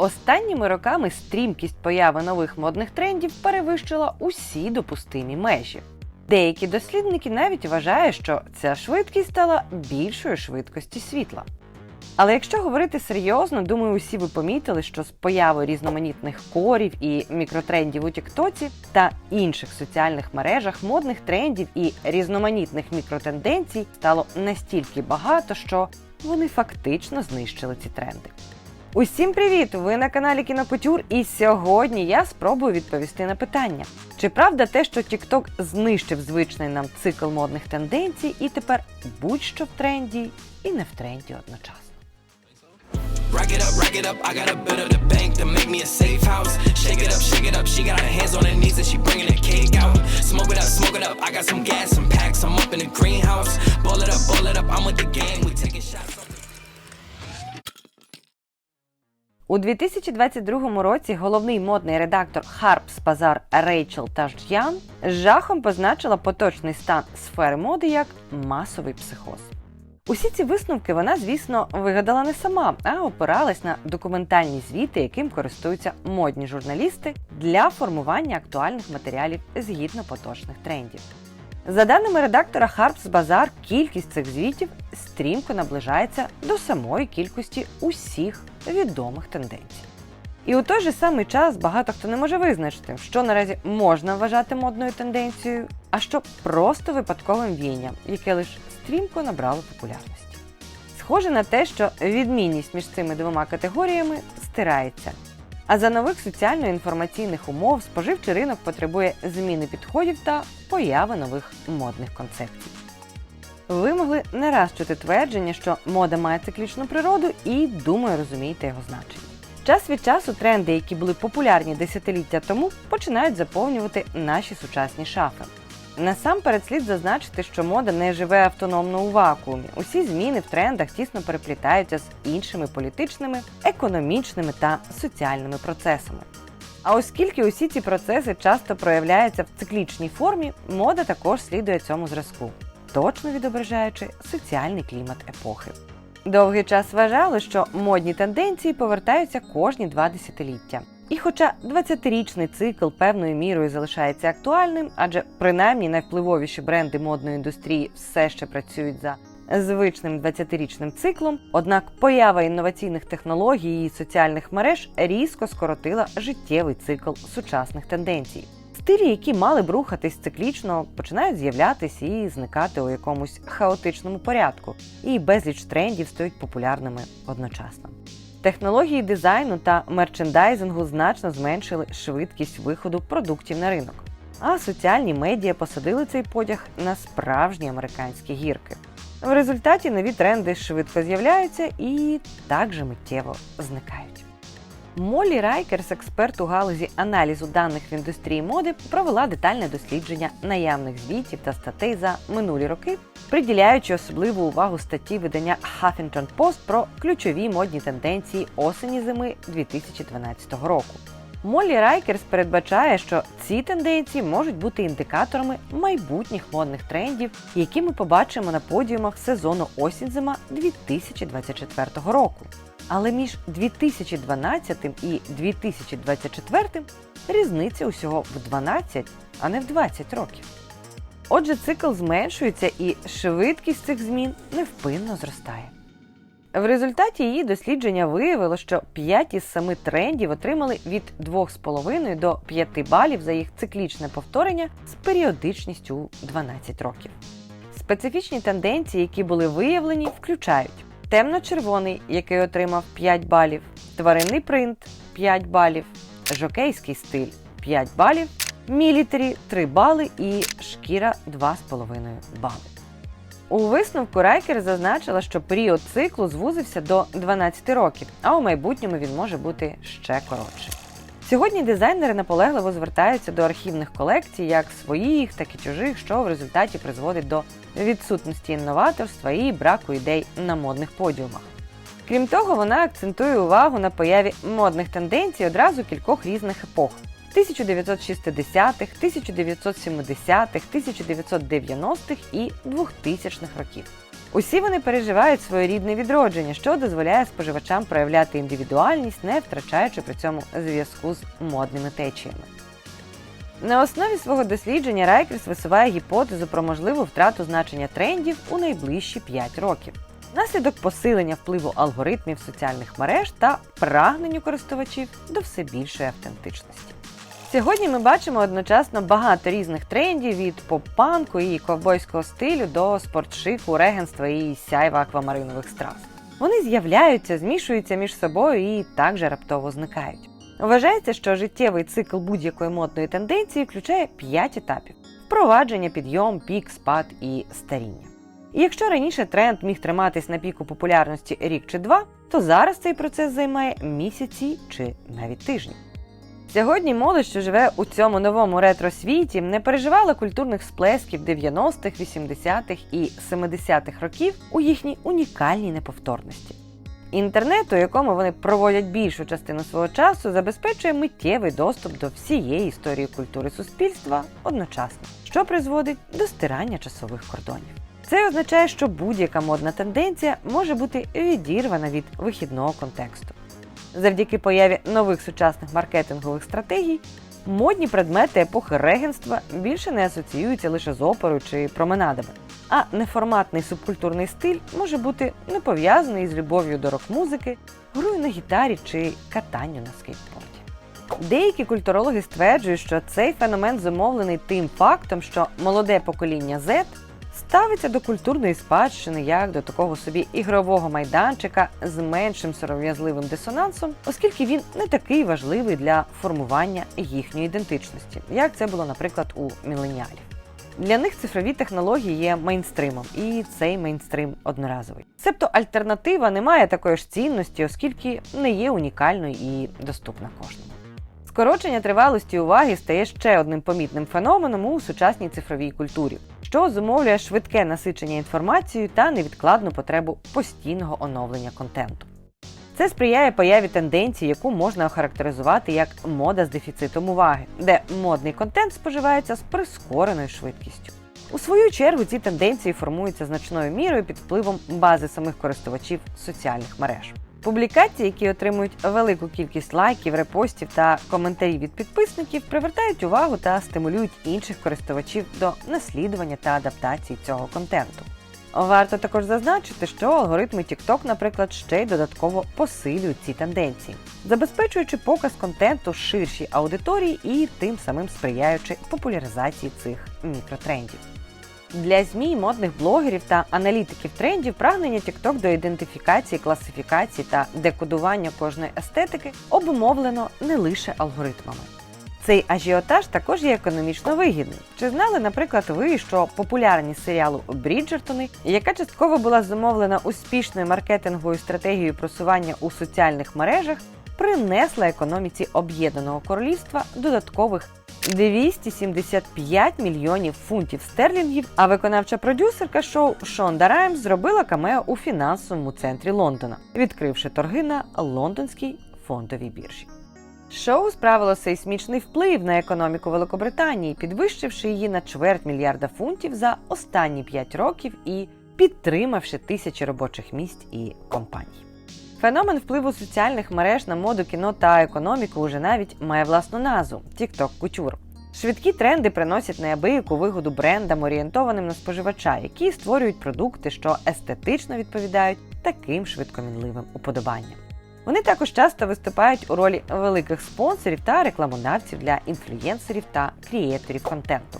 Останніми роками стрімкість появи нових модних трендів перевищила усі допустимі межі. Деякі дослідники навіть вважають, що ця швидкість стала більшою швидкості світла. Але якщо говорити серйозно, думаю, усі ви помітили, що з появою різноманітних корів і мікротрендів у Тіктоці та інших соціальних мережах модних трендів і різноманітних мікротенденцій стало настільки багато, що вони фактично знищили ці тренди. Усім привіт! Ви на каналі Кінокутюр, і сьогодні я спробую відповісти на питання: чи правда те, що TikTok знищив звичний нам цикл модних тенденцій, і тепер будь-що в тренді і не в тренді одночасно. Rack it up, rack it up. I gotta build up the bank to make me a safe house. Shake it up, shake it up. She got her hands on her knees and she bringing the cake out. Smoke it up, smoke it up. I got some gas, some packs. I'm up in the greenhouse. Ball it up, ball it up. I'm with the gang. We taking shots. У 2022 році головний модний редактор Harps Bazaar Рейчел Тажджян з жахом позначила поточний стан сфери моди як масовий психоз. Усі ці висновки вона, звісно, вигадала не сама, а опиралась на документальні звіти, яким користуються модні журналісти для формування актуальних матеріалів згідно поточних трендів. За даними редактора Harps Bazaar, кількість цих звітів стрімко наближається до самої кількості усіх відомих тенденцій. І у той же самий час багато хто не може визначити, що наразі можна вважати модною тенденцією, а що просто випадковим віянням, яке лише стрімко набрало популярності. Схоже на те, що відмінність між цими двома категоріями стирається. А за нових соціально-інформаційних умов споживчий ринок потребує зміни підходів та появи нових модних концепцій. Ви могли не раз чути твердження, що мода має циклічну природу, і думаю, розумієте його значення. Час від часу тренди, які були популярні десятиліття тому, починають заповнювати наші сучасні шафи. Насамперед слід зазначити, що мода не живе автономно у вакуумі. Усі зміни в трендах тісно переплітаються з іншими політичними, економічними та соціальними процесами. А оскільки усі ці процеси часто проявляються в циклічній формі, мода також слідує цьому зразку, точно відображаючи соціальний клімат епохи. Довгий час вважали, що модні тенденції повертаються кожні два десятиліття. І хоча 20-річний цикл певною мірою залишається актуальним, адже принаймні найвпливовіші бренди модної індустрії все ще працюють за звичним 20-річним циклом, однак поява інноваційних технологій і соціальних мереж різко скоротила життєвий цикл сучасних тенденцій. Стилі, які мали б рухатись циклічно, починають з'являтися і зникати у якомусь хаотичному порядку, і безліч трендів стають популярними одночасно. Технології дизайну та мерчендайзингу значно зменшили швидкість виходу продуктів на ринок. А соціальні медіа посадили цей потяг на справжні американські гірки. В результаті нові тренди швидко з'являються і так же миттєво зникають. Молі Райкерс, експерт у галузі аналізу даних в індустрії моди, провела детальне дослідження наявних звітів та статей за минулі роки, приділяючи особливу увагу статті видання Huffington Post про ключові модні тенденції осені зими 2012 року. Моллі Райкерс передбачає, що ці тенденції можуть бути індикаторами майбутніх модних трендів, які ми побачимо на подіумах сезону осінь-зима 2024 року. Але між 2012 і 2024 різниця усього в 12, а не в 20 років. Отже, цикл зменшується і швидкість цих змін невпинно зростає. В результаті її дослідження виявило, що 5 із 7 трендів отримали від 2,5 до 5 балів за їх циклічне повторення з періодичністю у 12 років. Специфічні тенденції, які були виявлені, включають темно-червоний, який отримав 5 балів, тваринний принт 5 балів, жокейський стиль 5 балів, мілітарі 3 бали і шкіра 2,5 бали. У висновку Райкер зазначила, що період циклу звузився до 12 років, а у майбутньому він може бути ще коротший. Сьогодні дизайнери наполегливо звертаються до архівних колекцій, як своїх, так і чужих, що в результаті призводить до відсутності інноваторства і браку ідей на модних подіумах. Крім того, вона акцентує увагу на появі модних тенденцій одразу кількох різних епох 1960-х, 1970-х, 1990-х і 2000-х років. Усі вони переживають своєрідне відродження, що дозволяє споживачам проявляти індивідуальність, не втрачаючи при цьому зв'язку з модними течіями. На основі свого дослідження Райкерс висуває гіпотезу про можливу втрату значення трендів у найближчі 5 років. Наслідок посилення впливу алгоритмів соціальних мереж та прагненню користувачів до все більшої автентичності. Сьогодні ми бачимо одночасно багато різних трендів від поп-панку і ковбойського стилю до спортшику, регенства і сяйва аквамаринових страз. Вони з'являються, змішуються між собою і також раптово зникають. Вважається, що життєвий цикл будь-якої модної тенденції включає 5 етапів: впровадження, підйом, пік, спад і старіння. І якщо раніше тренд міг триматись на піку популярності рік чи два, то зараз цей процес займає місяці чи навіть тижні. Сьогодні молодь, що живе у цьому новому ретро-світі, не переживала культурних сплесків 90-х, 80-х і 70-х років у їхній унікальній неповторності. Інтернет, у якому вони проводять більшу частину свого часу, забезпечує миттєвий доступ до всієї історії культури суспільства одночасно, що призводить до стирання часових кордонів. Це означає, що будь-яка модна тенденція може бути відірвана від вихідного контексту. Завдяки появі нових сучасних маркетингових стратегій, модні предмети епохи регенства більше не асоціюються лише з оперою чи променадами. А неформатний субкультурний стиль може бути не пов'язаний з любов'ю до рок-музики, грою на гітарі чи катанню на скейтборді. Деякі культурологи стверджують, що цей феномен зумовлений тим фактом, що молоде покоління Z ставиться до культурної спадщини як до такого собі ігрового майданчика з меншим сором'язливим дисонансом, оскільки він не такий важливий для формування їхньої ідентичності, як це було, наприклад, у міленіалів. Для них цифрові технології є мейнстримом, і цей мейнстрим одноразовий. Себто альтернатива не має такої ж цінності, оскільки не є унікальною і доступна кожному. Скорочення тривалості уваги стає ще одним помітним феноменом у сучасній цифровій культурі, що зумовлює швидке насичення інформацією та невідкладну потребу постійного оновлення контенту. Це сприяє появі тенденції, яку можна охарактеризувати як мода з дефіцитом уваги, де модний контент споживається з прискореною швидкістю. У свою чергу ці тенденції формуються значною мірою під впливом бази самих користувачів соціальних мереж. Публікації, які отримують велику кількість лайків, репостів та коментарів від підписників, привертають увагу та стимулюють інших користувачів до наслідування та адаптації цього контенту. Варто також зазначити, що алгоритми TikTok, наприклад, ще й додатково посилюють ці тенденції, забезпечуючи показ контенту ширшій аудиторії і тим самим сприяючи популяризації цих мікротрендів. Для ЗМІ, модних блогерів та аналітиків трендів прагнення TikTok до ідентифікації, класифікації та декодування кожної естетики обумовлено не лише алгоритмами. Цей ажіотаж також є економічно вигідним. Чи знали, наприклад, ви, що популярність серіалу Бріджертони, яка частково була зумовлена успішною маркетинговою стратегією просування у соціальних мережах, принесла економіці Об'єднаного Королівства додаткових 275 мільйонів фунтів стерлінгів, а виконавча продюсерка шоу Шонда Раймс зробила камео у фінансовому центрі Лондона, відкривши торги на лондонській фондовій біржі. Шоу справило сейсмічний вплив на економіку Великобританії, підвищивши її на чверть мільярда фунтів за останні 5 років і підтримавши тисячі робочих місць і компаній. Феномен впливу соціальних мереж на моду, кіно та економіку уже навіть має власну назву TikTok Couture. Швидкі тренди приносять неабияку вигоду брендам, орієнтованим на споживача, які створюють продукти, що естетично відповідають таким швидкомінливим уподобанням. Вони також часто виступають у ролі великих спонсорів та рекламодавців для інфлюєнсерів та крієторів контенту.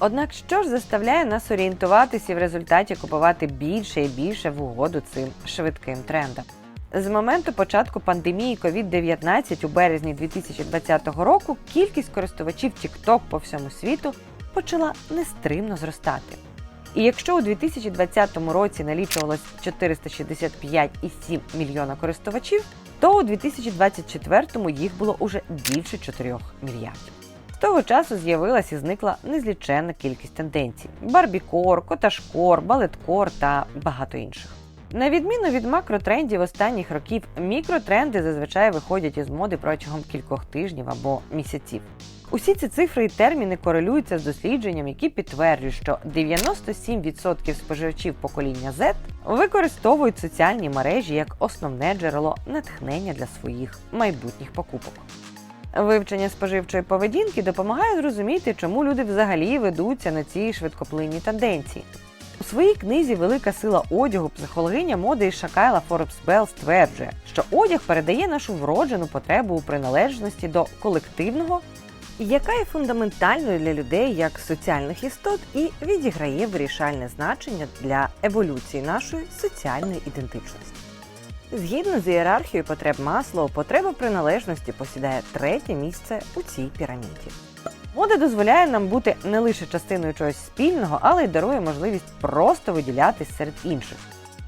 Однак, що ж заставляє нас орієнтуватися і в результаті купувати більше і більше в угоду цим швидким трендам? З моменту початку пандемії COVID-19 у березні 2020 року кількість користувачів TikTok по всьому світу почала нестримно зростати. І якщо у 2020 році налічувалось 465,7 мільйона користувачів, то у 2024 їх було уже більше 4 мільярдів. З того часу з'явилась і зникла незліченна кількість тенденцій: барбікор, коташкор, балеткор та багато інших. На відміну від макротрендів останніх років, мікротренди зазвичай виходять із моди протягом кількох тижнів або місяців. Усі ці цифри і терміни корелюються з дослідженням, які підтверджують, що 97% споживачів покоління Z використовують соціальні мережі як основне джерело натхнення для своїх майбутніх покупок. Вивчення споживчої поведінки допомагає зрозуміти, чому люди взагалі ведуться на ці швидкоплинні тенденції. У своїй книзі Велика сила одягу психологиня моди із Шакайла Форбс Белл стверджує, що одяг передає нашу вроджену потребу у приналежності до колективного, яка є фундаментальною для людей як соціальних істот і відіграє вирішальне значення для еволюції нашої соціальної ідентичності. Згідно з ієрархією потреб Маслоу, потреба приналежності посідає третє місце у цій піраміді. Мода дозволяє нам бути не лише частиною чогось спільного, але й дарує можливість просто виділятись серед інших.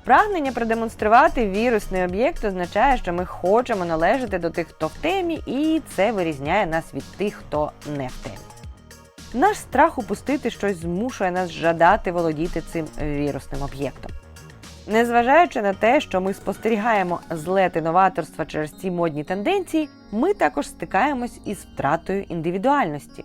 Прагнення продемонструвати вірусний об'єкт означає, що ми хочемо належати до тих, хто в темі, і це вирізняє нас від тих, хто не в темі. Наш страх упустити щось змушує нас жадати володіти цим вірусним об'єктом. Незважаючи на те, що ми спостерігаємо злети новаторства через ці модні тенденції, ми також стикаємось із втратою індивідуальності.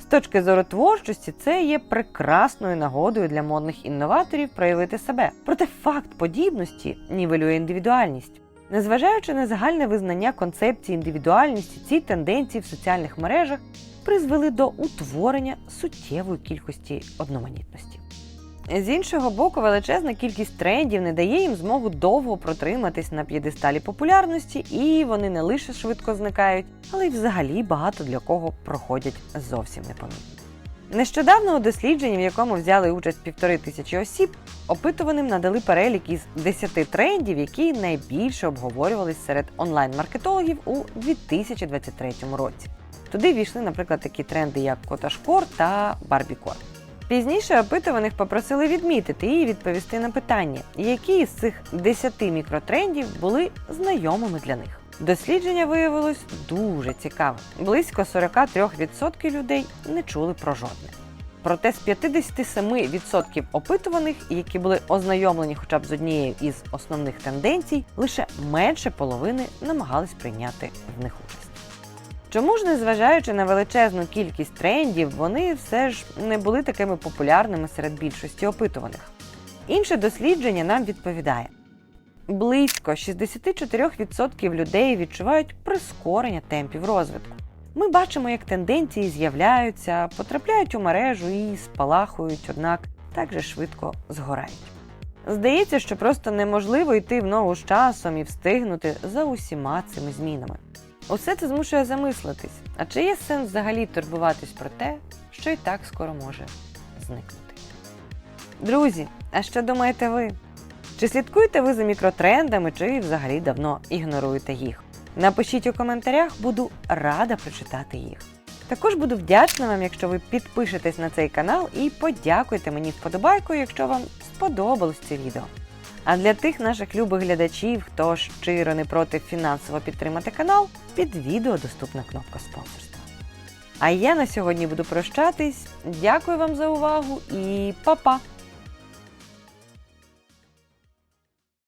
З точки зору творчості, це є прекрасною нагодою для модних інноваторів проявити себе. Проте факт подібності нівелює індивідуальність. Незважаючи на загальне визнання концепції індивідуальності, ці тенденції в соціальних мережах призвели до утворення суттєвої кількості одноманітності. З іншого боку, величезна кількість трендів не дає їм змогу довго протриматись на п'єдесталі популярності, і вони не лише швидко зникають, але й взагалі багато для кого проходять зовсім непомітно. Нещодавно у дослідженні, в якому взяли участь півтори тисячі осіб, опитуваним надали перелік із 10 трендів, які найбільше обговорювались серед онлайн-маркетологів у 2023 році. Туди війшли, наприклад, такі тренди, як коташкор та барбікор. Пізніше опитуваних попросили відмітити і відповісти на питання, які з цих 10 мікротрендів були знайомими для них. Дослідження виявилось дуже цікавим. Близько 43% людей не чули про жодне. Проте з 57% опитуваних, які були ознайомлені хоча б з однією із основних тенденцій, лише менше половини намагались прийняти в них участь. Чому ж, незважаючи на величезну кількість трендів, вони все ж не були такими популярними серед більшості опитуваних? Інше дослідження нам відповідає: близько 64% людей відчувають прискорення темпів розвитку. Ми бачимо, як тенденції з'являються, потрапляють у мережу і спалахують, однак так же швидко згорають. Здається, що просто неможливо йти в ногу з часом і встигнути за усіма цими змінами. Усе це змушує замислитись, а чи є сенс взагалі турбуватись про те, що і так скоро може зникнути. Друзі, а що думаєте ви? Чи слідкуєте ви за мікротрендами, чи взагалі давно ігноруєте їх? Напишіть у коментарях, буду рада прочитати їх. Також буду вдячна вам, якщо ви підпишетесь на цей канал і подякуєте мені вподобайкою, якщо вам сподобалось це відео. А для тих наших любих глядачів, хто щиро не проти фінансово підтримати канал, під відео доступна кнопка спонсорства. А я на сьогодні буду прощатись. Дякую вам за увагу і па-па!